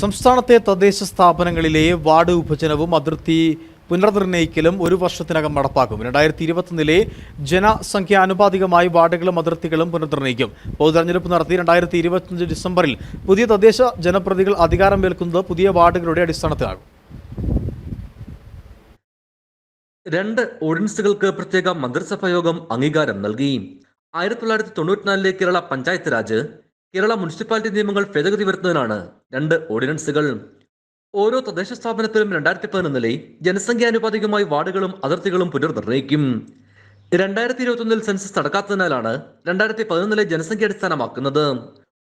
സംസ്ഥാനത്തെ തദ്ദേശ സ്ഥാപനങ്ങളിലെ വാർഡ് വിഭജനവും അതിർത്തി പുനർനിർണയിക്കലും ഒരു വർഷത്തിനകം നടപ്പാക്കും. രണ്ടായിരത്തി ഇരുപത്തൊന്നിലെ ജനസംഖ്യ ആനുപാതികമായി വാർഡുകളും അതിർത്തികളും പുനർനിർണയിക്കും. പൊതുതെരഞ്ഞെടുപ്പ് നടത്തി രണ്ടായിരത്തി ഇരുപത്തിയഞ്ച് ഡിസംബറിൽ പുതിയ തദ്ദേശ ജനപ്രതികൾ അധികാരമേൽക്കുന്നത് പുതിയ വാർഡുകളുടെ അടിസ്ഥാനത്തിലാകും രണ്ട് ഓർഡിനൻസുകൾക്ക് പ്രത്യേക മന്ത്രിസഭായോഗം അംഗീകാരം നൽകി. ആയിരത്തി തൊള്ളായിരത്തി തൊണ്ണൂറ്റിനാലിലെ കേരള പഞ്ചായത്ത് രാജ് കേരള മുനിസിപ്പാലിറ്റി നിയമങ്ങൾ ഭേദഗതി വരുത്തുന്നതിനാണ് രണ്ട് ഓർഡിനൻസുകൾ. ഓരോ തദ്ദേശ സ്ഥാപനത്തിലും രണ്ടായിരത്തി പതിനൊന്നിലെ ജനസംഖ്യാനുപാതികമായി വാർഡുകളും അതിർത്തികളും പുനർനിർണയിക്കും. രണ്ടായിരത്തി ഇരുപത്തൊന്നിൽ സെൻസസ് നടക്കാത്തതിനാലാണ് രണ്ടായിരത്തി പതിനൊന്നിലെ ജനസംഖ്യ അടിസ്ഥാനമാക്കുന്നത്.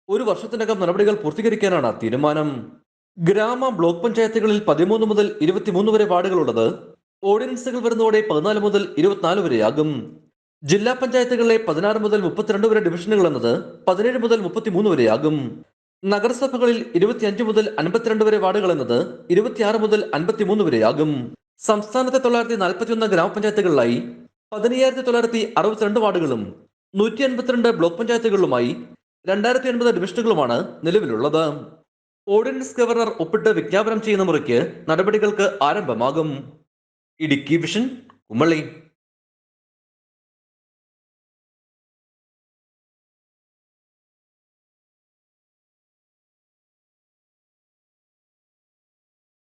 ഒരു വർഷത്തിനകം നടപടികൾ പൂർത്തീകരിക്കാനാണ് തീരുമാനം. ഗ്രാമ ബ്ലോക്ക് പഞ്ചായത്തുകളിൽ പതിമൂന്ന് മുതൽ ഇരുപത്തിമൂന്ന് വരെ വാർഡുകളുള്ളത്. ഓർഡിനൻസുകൾ വരുന്നതോടെ പതിനാല് മുതൽ ഇരുപത്തിനാല് വരെയാകും. ജില്ലാ പഞ്ചായത്തുകളിലെ പതിനാറ് മുതൽ മുപ്പത്തിരണ്ട് വരെ ഡിവിഷനുകൾ എന്നത് പതിനേഴ് മുതൽ മുപ്പത്തിമൂന്ന് വരെയാകും. നഗരസഭകളിൽ ഇരുപത്തിയഞ്ച് മുതൽ അൻപത്തിരണ്ട് വരെ വാർഡുകൾ എന്നത് ഇരുപത്തിയാറ് മുതൽ അൻപത്തിമൂന്ന് വരെയാകും. സംസ്ഥാനത്തെ തൊള്ളായിരത്തി നാൽപ്പത്തിയൊന്ന് ഗ്രാമപഞ്ചായത്തുകളിലായി പതിനയ്യായിരത്തി തൊള്ളായിരത്തി അറുപത്തിരണ്ട് വാർഡുകളും നൂറ്റി അൻപത്തിരണ്ട് ബ്ലോക്ക് പഞ്ചായത്തുകളിലുമായി രണ്ടായിരത്തി എൺപത് ഡിവിഷനുകളുമാണ് നിലവിലുള്ളത്. ഓർഡിനൻസ് ഗവർണർ ഒപ്പിട്ട് വിജ്ഞാപനം ചെയ്യുന്ന മുറയ്ക്ക് നടപടികൾക്ക് ആരംഭമാകും. ഇടുക്കി വിഷൻ കുമളി.